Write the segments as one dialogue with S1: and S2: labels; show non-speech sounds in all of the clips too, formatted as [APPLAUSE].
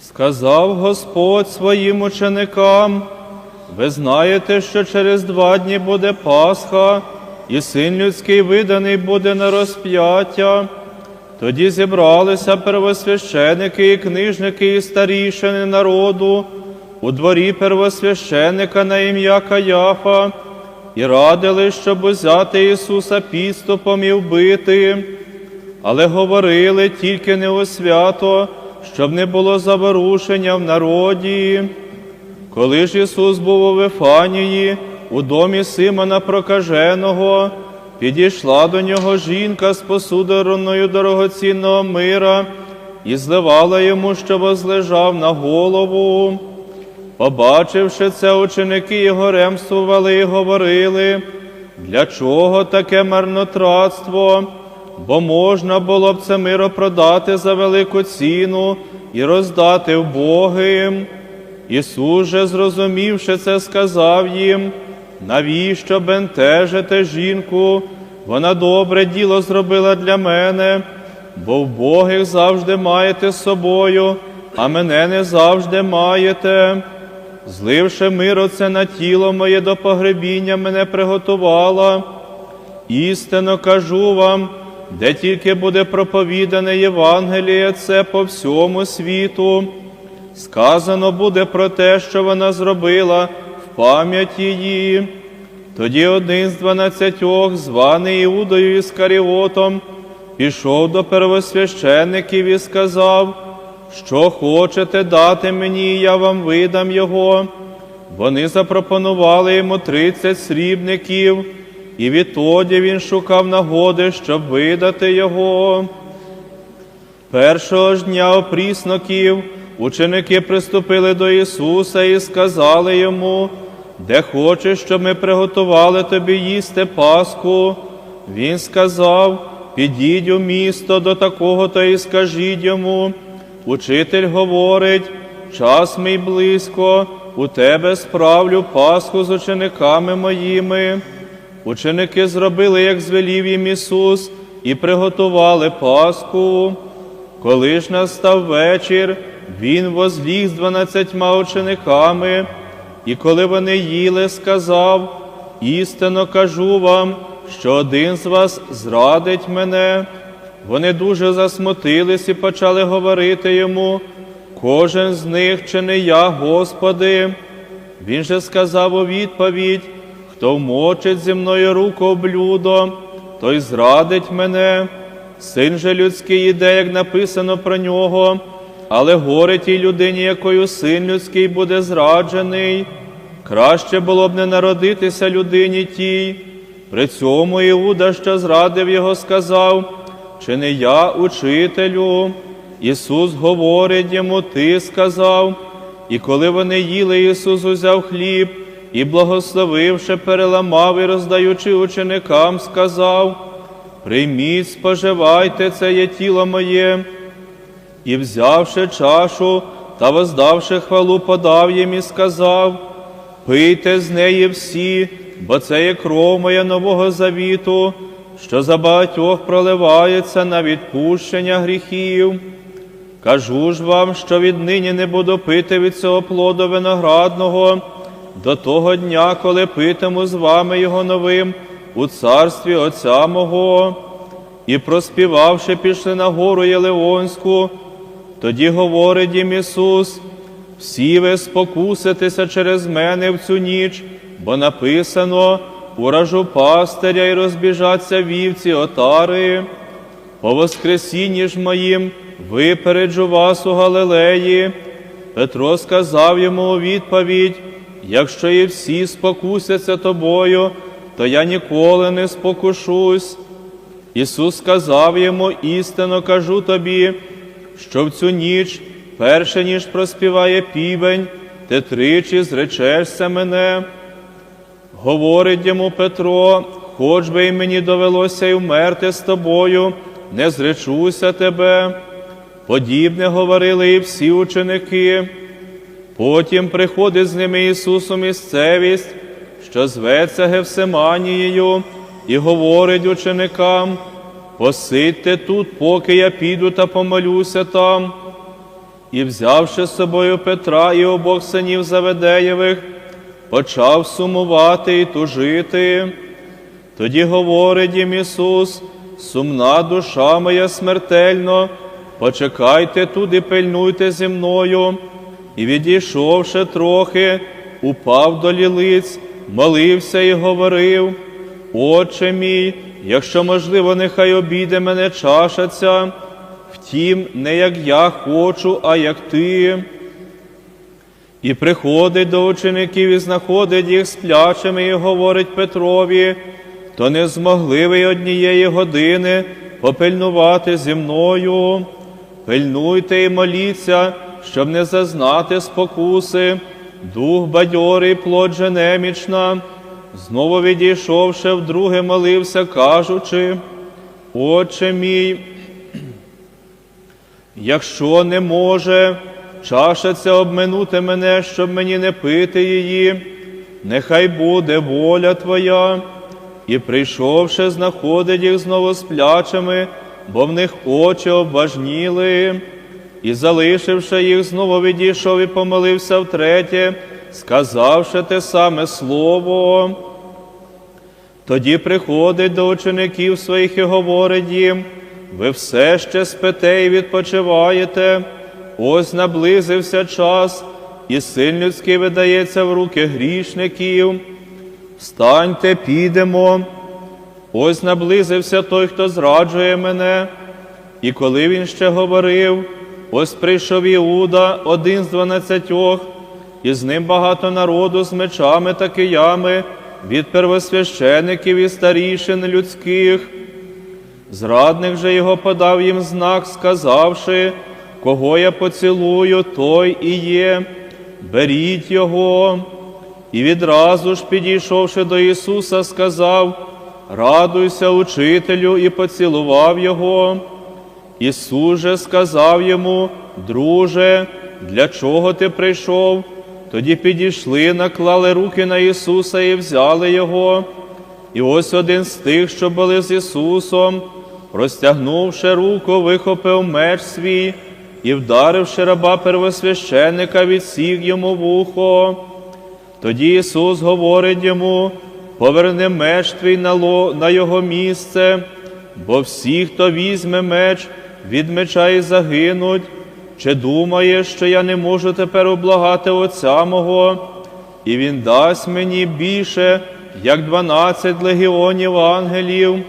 S1: Сказав Господь своїм ученикам, ви знаєте, що через два дні буде Пасха, і син людський виданий буде на розп'яття. Тоді зібралися первосвященики і книжники і старішини народу у дворі первосвященика на ім'я Каяфа і радили, щоб узяти Ісуса підступом і вбити, але говорили тільки не у свято, щоб не було заворушення в народі. Коли ж Ісус був у Вифанії, у домі Симона Прокаженого, підійшла до нього жінка з посудорною дорогоцінного мира і зливала йому, що возлежав на голову. Побачивши це, ученики його ремствували і говорили, для чого таке марнотратство? Бо можна було б це миро продати за велику ціну і роздати вбогим. Ісус же, зрозумівши це, сказав їм, навіщо бентежите жінку? Вона добре діло зробила для мене, бо вбогих завжди маєте з собою, а мене не завжди маєте. Зливши мир оце на тіло моє до погребіння мене приготувала. Істинно кажу вам, де тільки буде проповідане Євангеліє, це по всьому світу. Сказано буде про те, що вона зробила в пам'ять її. Тоді один з дванадцятьох, званий Іудою Іскаріотом, пішов до первосвященників і сказав, що хочете дати мені, я вам видам його. Вони запропонували йому тридцять срібників, і відтоді він шукав нагоди, щоб видати його. Першого ж дня опрісноків ученики приступили до Ісуса і сказали йому, де хочеш, щоб ми приготували тобі їсти Пасху. Він сказав, підіть у місто до такого то і скажіть йому. Учитель говорить, час мій близько, у тебе справлю Пасху з учениками моїми. Ученики зробили, як звелів їм Ісус, і приготували Пасху. Коли ж настав вечір, він возліг з дванадцятьма учениками, і коли вони їли, сказав: істинно кажу вам, що один з вас зрадить мене. Вони дуже засмутились і почали говорити йому, кожен з них чи не я, Господи. Він же сказав у відповідь, хто вмочить зі мною руку блюдо, той зрадить мене. Син же людський іде, як написано про нього, але горе тій людині, якою син людський буде зраджений. Краще було б не народитися людині тій. При цьому Іуда, що зрадив його, сказав, чи не я, учителю? Ісус говорить йому, Ти сказав. І коли вони їли, Ісус узяв хліб і, благословивши, переламав і роздаючи ученикам, сказав, Прийміть, споживайте, це є тіло моє. І, взявши чашу та воздавши хвалу, подав їм і сказав, Пийте з неї всі, бо це є кров моя нового завіту, що за багатьох проливається на відпущення гріхів. Кажу ж вам, що віднині не буду пити від цього плоду виноградного до того дня, коли питиму з вами його новим у царстві Отця мого. І проспівавши, пішли на гору Єлеонську, тоді говорить їм Ісус, всі ви спокуситеся через мене в цю ніч, бо написано, уражу пастиря і розбіжаться вівці отари. По воскресінні ж моїм випереджу вас у Галилеї. Петро сказав йому у відповідь, якщо і всі спокусяться тобою, то я ніколи не спокушусь. Ісус сказав йому, істинно кажу тобі, що в цю ніч, перше ніж проспіває півень, ти тричі зречешся мене. Говорить йому Петро, хоч би й мені довелося й вмерти з тобою, не зречуся тебе. Подібне говорили і всі ученики. Потім приходить з ними Ісус у місцевість, що зветься Гевсиманією, і говорить ученикам, посидьте тут, поки я піду та помолюся там. І, взявши з собою Петра і обох синів Заведеєвих, почав сумувати і тужити. Тоді говорить їм Ісус, сумна душа моя смертельно, почекайте тут і пильнуйте зі мною. І відійшовши трохи, упав до лілиць, молився і говорив, Отче мій, якщо можливо, нехай обійде мене чаша ця, втім, не як я хочу, а як ти. І приходить до учеників і знаходить їх сплячими, і говорить Петрові, то не змогли ви однієї години попильнувати зі мною. Пильнуйте і моліться, щоб не зазнати спокуси, дух бадьорий, плоть же немічна. Знову відійшовши, вдруге молився, кажучи, Отче мій, якщо не може, чаша обминути мене, щоб мені не пити її, нехай буде воля Твоя. І прийшовши, знаходить їх знову сплячими, бо в них очі обважніли. І, залишивши їх, знову відійшов і помолився втретє, сказавши те саме слово. Тоді приходить до учеників своїх і говорить їм, ви все ще спите і відпочиваєте, ось наблизився час, і син людський видається в руки грішників. Встаньте, підемо. Ось наблизився той, хто зраджує мене. І коли він ще говорив, ось прийшов Іуда, один з дванадцятьох, і з ним багато народу з мечами та киями від первосвящеників і старішин людських. Зрадник же його подав їм знак, сказавши, кого я поцілую, той і є, беріть його. І відразу ж, підійшовши до Ісуса, сказав: Радуйся, учителю, і поцілував Його. Ісус же сказав йому, друже, для чого ти прийшов? Тоді підійшли, наклали руки на Ісуса і взяли Його. І ось один з тих, що були з Ісусом, розтягнувши руку, вихопив меч свій і, вдаривши раба первосвященника, відсік йому вухо. Тоді Ісус говорить йому, поверни меч твій на, його місце, бо всі, хто візьме меч, від меча і загинуть. Чи думаєш, що я не можу тепер облагати Отця мого, і Він дасть мені більше, як дванадцять легіонів ангелів?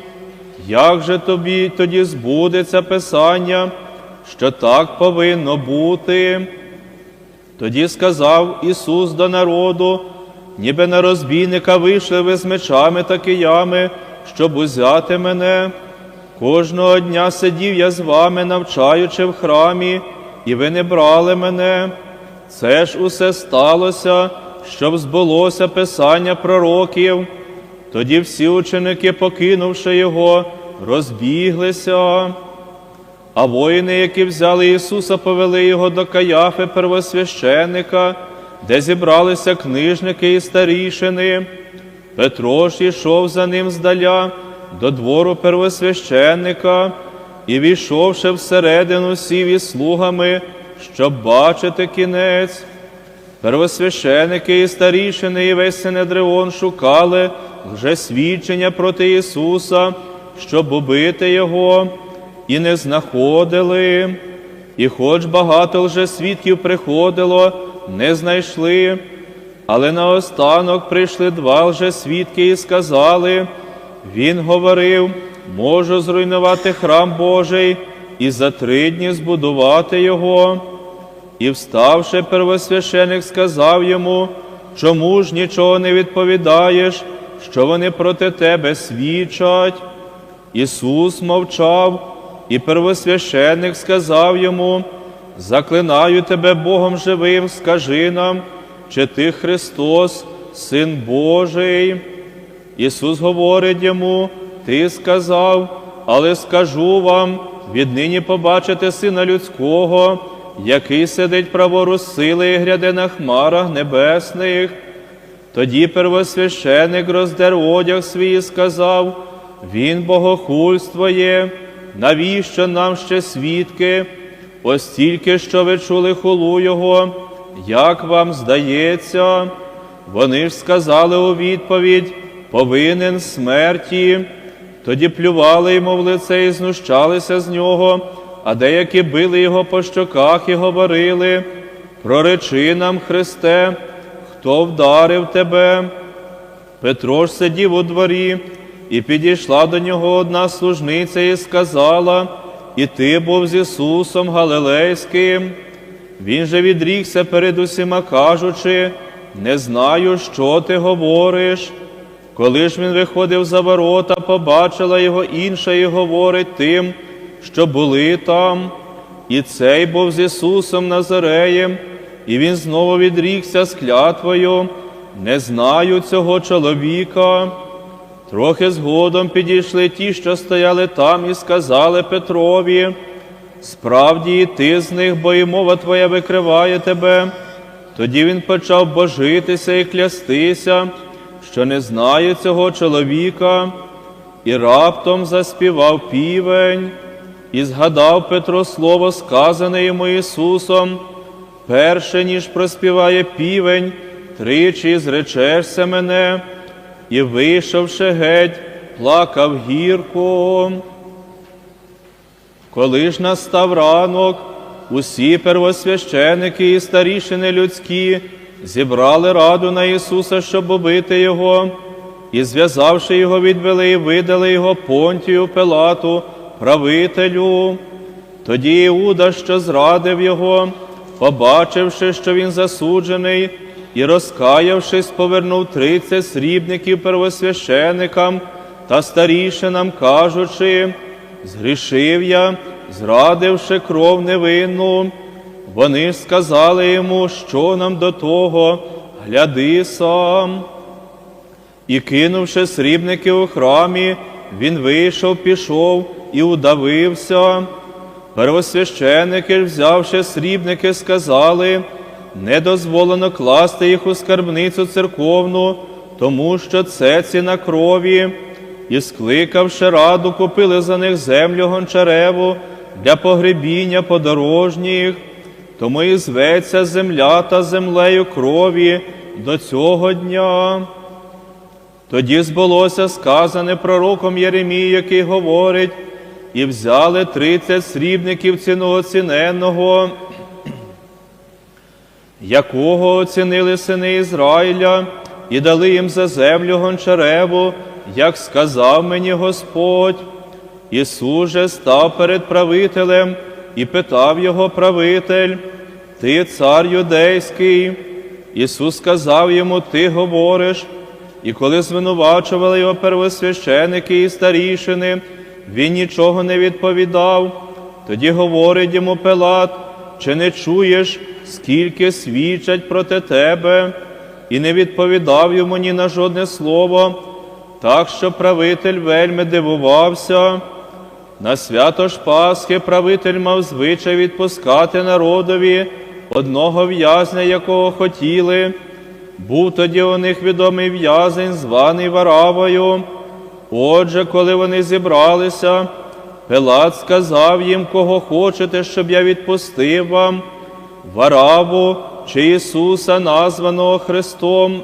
S1: Як же тобі тоді збудеться Писання, що так повинно бути? Тоді сказав Ісус до народу, ніби на розбійника вийшли ви з мечами та киями, щоб узяти мене. Кожного дня сидів я з вами, навчаючи в храмі, і ви не брали мене. Це ж усе сталося, щоб збулося Писання пророків. Тоді всі ученики, покинувши його, розбіглися. А воїни, які взяли Ісуса, повели його до Каяфи первосвященника, де зібралися книжники і старішини. Петро ж йшов за ним здаля до двору первосвященника і, війшовши всередину, сів із слугами, щоб бачити кінець. Первосвященики і старішини, і весь Синедреон шукали вже свідчення проти Ісуса, щоб убити Його, і не знаходили. І хоч багато лжесвідків приходило, не знайшли. Але наостанок прийшли два лжесвідки і сказали, Він говорив, можу зруйнувати храм Божий і за три дні збудувати його. І, вставши, первосвященик сказав йому, чому ж нічого не відповідаєш, що вони проти тебе свідчать? Ісус мовчав, і первосвященик сказав йому, заклинаю тебе Богом живим, скажи нам, чи ти Христос, Син Божий? Ісус говорить йому, Ти сказав, але скажу вам, віднині побачите Сина Людського, який сидить праворуч сили і гряде на хмарах небесних. Тоді первосвященик роздер одяг свій і сказав, Він богохульство є, навіщо нам ще свідки? ось тільки що ви чули хулу Його, як вам здається? Вони ж сказали у відповідь, повинен смерті. Тоді плювали йому в лице і знущалися з нього, а деякі били його по щоках і говорили, проречи нам, Христе, хто вдарив тебе? Петро ж сидів у дворі, і підійшла до нього одна служниця і сказала, і ти був з Ісусом Галилейським. Він же відрікся перед усіма, кажучи, не знаю, що ти говориш. Коли ж він виходив за ворота, побачила його інша і говорить тим, що були там. І цей був з Ісусом Назареєм, і він знову відрікся з клятвою, не знаю цього чоловіка. Трохи згодом підійшли ті, що стояли там, і сказали Петрові, справді і ти з них, бо і мова твоя викриває тебе. Тоді він почав божитися і клястися, що не знає цього чоловіка, і раптом заспівав півень, і згадав Петро слово, сказане йому Ісусом, перше, ніж проспіває півень, тричі зречешся мене, і, вийшовши геть, плакав гірко. Коли ж настав ранок, усі первосвященики і старішини людські зібрали раду на Ісуса, щоб убити Його, і, зв'язавши його, відвели і видали його Понтію Пилату, правителю. Тоді Іуда, що зрадив його, побачивши, що він засуджений, і, розкаявшись, повернув тридцять срібників первосвященикам та старішинам, кажучи, згрішив я, зрадивши кров невинну. Вони сказали йому, що нам до того, гляди сам. І кинувши срібники у храмі, він вийшов, пішов і удавився. Первосвященики, взявши срібники, сказали, не дозволено класти їх у скарбницю церковну, тому що це ціна крові. І, скликавши раду, купили за них землю гончареву для погребіння подорожніх. Тому і зветься земля та землею крові до цього дня. Тоді збулося сказане пророком Єремії, який говорить, і взяли тридцять срібників ціну оціненного, якого оцінили сини Ізраїля, і дали їм за землю гончареву, як сказав мені Господь. Ісус же став перед правителем і питав його правитель, Ти цар юдейський. Ісус сказав йому, Ти говориш. І коли звинувачували його первосвященики і старішини, він нічого не відповідав. Тоді говорить йому Пилат, чи не чуєш, скільки свідчать проти тебе, і не відповідав йому ні на жодне слово, так що правитель вельми дивувався. На свято ж Пасхи правитель мав звичай відпускати народові одного в'язня, якого хотіли. Був тоді у них відомий в'язень, званий Варавою. Отже, коли вони зібралися, Пилат сказав їм, кого хочете, щоб я відпустив вам, Вараву чи Ісуса, названого Христом,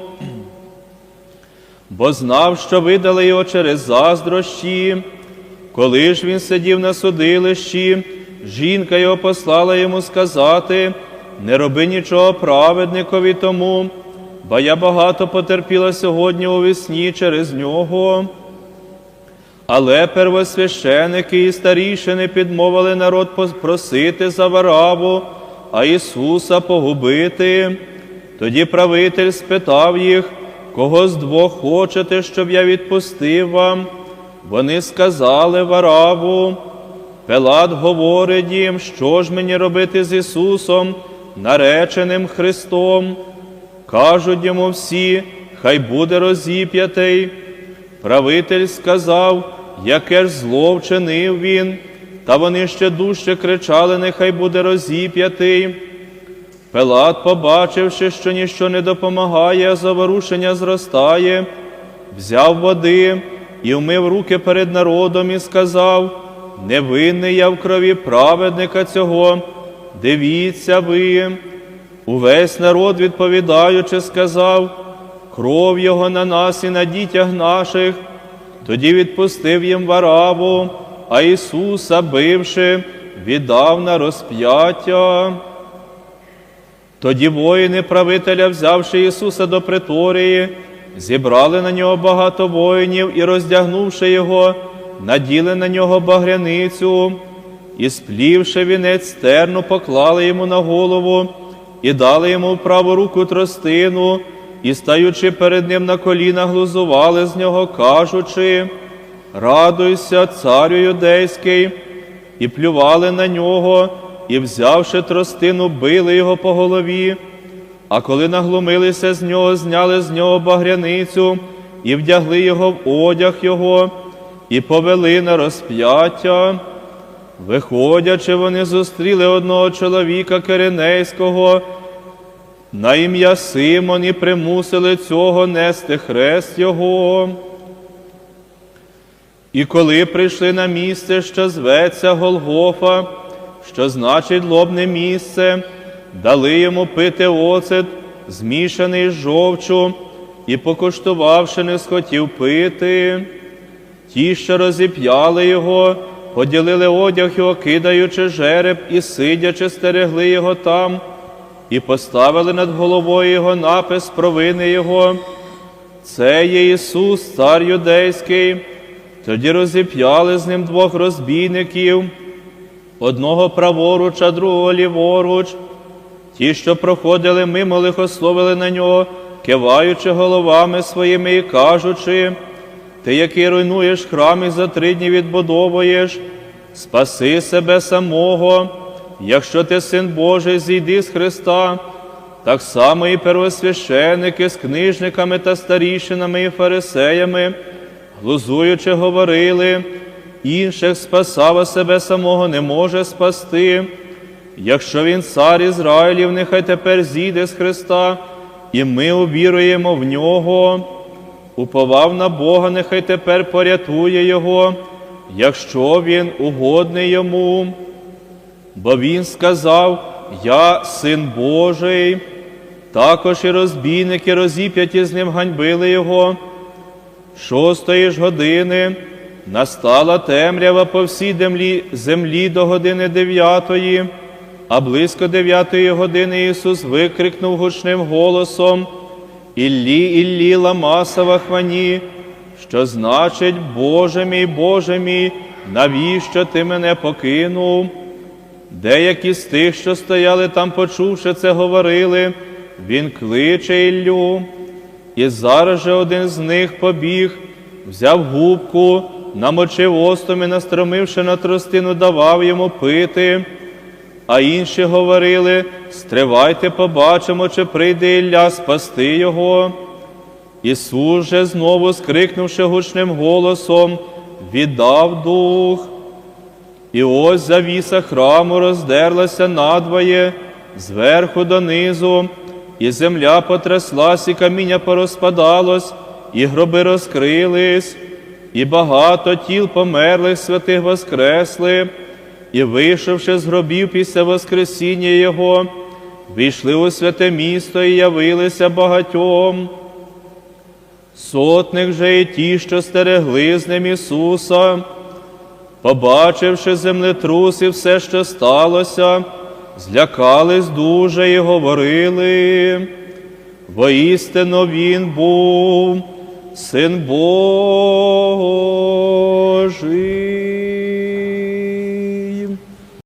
S1: [CLEARS THROAT] бо знав, що видали його через заздрощі. Коли ж він сидів на судилищі, жінка його послала йому сказати, не роби нічого праведникові тому, бо я багато потерпіла сьогодні у весні через нього. Але первосвященики і старішини підмовили народ просити за Вараву, а Ісуса погубити. Тоді правитель спитав їх, кого з двох хочете, щоб я відпустив вам. Вони сказали Вараву. Пилат говорить їм, що ж мені робити з Ісусом, нареченим Христом. Кажуть йому всі, хай буде розіп'ятий. Правитель сказав, яке ж зло вчинив він, та вони ще дужче кричали, нехай буде розіп'ятий. Пилат, побачивши, що ніщо не допомагає, а заворушення зростає, взяв води і вмив руки перед народом і сказав: Невинний я в крові праведника цього, дивіться ви. Увесь народ, відповідаючи, сказав, кров його на нас і на дітях наших. Тоді відпустив їм Вараву, а Ісуса, бивши, віддав на розп'яття. Тоді воїни правителя, взявши Ісуса до преторії, зібрали на нього багато воїнів і, роздягнувши його, наділи на нього багряницю, і, сплівши вінець стерну, поклали йому на голову і дали йому в праву руку тростину, і, стаючи перед ним на коліна, глузували з нього, кажучи, радуйся, царю юдейський, і плювали на нього, і, взявши тростину, били його по голові. А коли наглумилися з нього, зняли з нього багряницю і вдягли його в одяг його, і повели на розп'яття. Виходячи, вони зустріли одного чоловіка Киринейського, на ім'я Симон, і примусили цього нести хрест його. І коли прийшли на місце, що зветься Голгофа, що значить лобне місце, дали йому пити оцет, змішаний з жовчу, і, покуштувавши, не схотів пити. Ті, що розіп'яли його, поділили одяг його, кидаючи жереб, і сидячи, стерегли його там, і поставили над головою його напис провини його. Це є Ісус, цар юдейський. Тоді розіп'яли з ним двох розбійників, одного праворуч, а другого ліворуч. Ті, що проходили мимо, лихословили на нього, киваючи головами своїми і кажучи, ти, який руйнуєш храм і за три дні відбудовуєш, спаси себе самого, якщо ти син Божий, зійди з Христа, так само і первосвященники з книжниками та старішинами і фарисеями, глузуючи, говорили, інших спасав, а себе самого не може спасти. Якщо він цар Ізраїлів, нехай тепер зійде з Христа, і ми увіруємо в нього. Уповав на Бога, нехай тепер порятує Його, якщо він угодний йому. Бо він сказав: Я син Божий, також і розбійники розіп'яті з ним ганьбили його. Шостої ж години настала темрява по всій землі, землі до години дев'ятої, а близько дев'ятої години Ісус викрикнув гучним голосом Іллі, Іллі, ламасава хвані, що значить, Боже мій, Боже мій, навіщо ти мене покинув? Деякі з тих, що стояли там, почувши це, говорили, Він кличе Іллю. І зараз же один з них побіг, взяв губку, намочив остом і, настромивши на тростину, давав йому пити. А інші говорили, стривайте, побачимо, чи прийде Ілля спасти його. Ісус же знову, скрикнувши гучним голосом, віддав дух. І ось завіса храму роздерлася надвоє, зверху донизу, і земля потряслась, і каміння порозпадалось, і гроби розкрились, і багато тіл померлих святих воскресли, і, вийшовши з гробів після Воскресіння Його, війшли у святе місто і явилися багатьом. Сотник же і ті, що стерегли з ним Ісуса, побачивши землетрус і все, що сталося, злякались дуже і говорили. Воістину він був син Божий.